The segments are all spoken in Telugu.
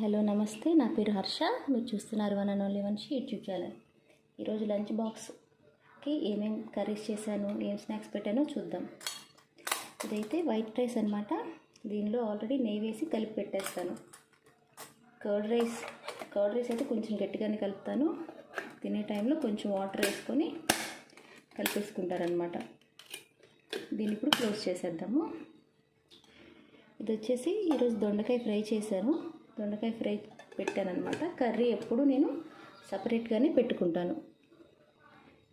హలో నమస్తే. నా పేరు హర్ష. మీరు చూస్తున్నారు one and only one YouTube channel. ఈరోజు లంచ్ బాక్స్కి ఏమేం కర్రీస్ చేశాను ఏం స్నాక్స్ పెట్టానో చూద్దాం. ఇదైతే వైట్ రైస్ అనమాట దీనిలో ఆల్రెడీ నెయ్యి వేసి కలిపి పెట్టేస్తాను. కర్డ్ రైస్ కర్డ్ రైస్ అయితే కొంచెం గట్టిగానే కలుపుతాను. తినే టైంలో కొంచెం వాటర్ వేసుకొని కలిపేసుకుంటారనమాట దీన్ని ఇప్పుడు క్లోజ్ చేసేద్దాము. ఇది వచ్చేసి ఈరోజు దొండకాయ ఫ్రై చేశాను. దొండకాయ ఫ్రై పెట్టాను అనమాట కర్రీ ఎప్పుడు నేను సపరేట్గానే పెట్టుకుంటాను.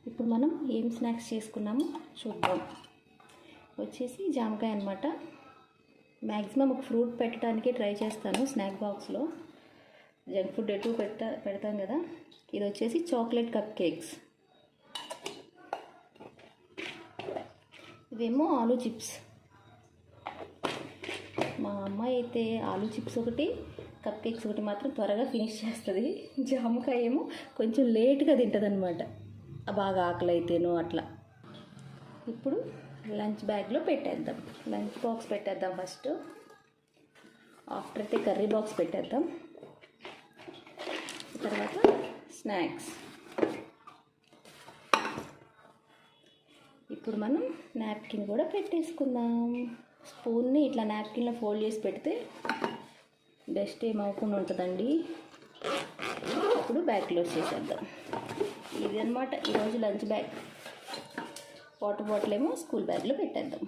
ఇప్పుడు మనం ఏం స్నాక్స్ చేసుకున్నామో చూద్దాం. వచ్చేసి జామకాయ అనమాట మ్యాక్సిమం ఒక ఫ్రూట్ పెట్టడానికి ట్రై చేస్తాను స్నాక్ బాక్స్లో. జంక్ ఫుడ్ ఎటు పెట్ట పెడతాం కదా. ఇది వచ్చేసి చాక్లెట్ కప్ కేక్స్. ఇవేమో ఆలూ చిప్స్. మా అమ్మాయి అయితే ఆలూ చిప్స్ ఒకటి కప్ కేక్స్ ఒకటి మాత్రం త్వరగా ఫినిష్ చేస్తుంది. జామకాయ ఏమో కొంచెం లేట్గా తింటుంది అనమాట బాగా ఆకలి అయితేనో అట్లా. ఇప్పుడు లంచ్ బ్యాగ్లో పెట్టేద్దాం. లంచ్ బాక్స్ పెట్టేద్దాం ఫస్ట్. ఆఫ్టర్ అయితే కర్రీ బాక్స్ పెట్టేద్దాం. తర్వాత స్నాక్స్. ఇప్పుడు మనం నాప్కిన్ కూడా పెట్టేసుకుందాం. స్పూన్ని ఇట్లా నాప్కిన్లో ఫోల్డ్ చేసి పెడితే డస్ట్ ఏం అవ్వకుండా ఉంటుందండి. ఇప్పుడు బ్యాగ్ క్లోజ్ చేసేద్దాం. ఇది అనమాట ఈరోజు లంచ్ బ్యాగ్ వాటర్ బాటిల్ ఏమో స్కూల్ బ్యాగ్లో పెట్టేద్దాం.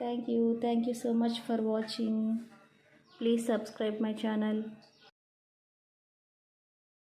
Thank you thank you so much for watching please subscribe my channel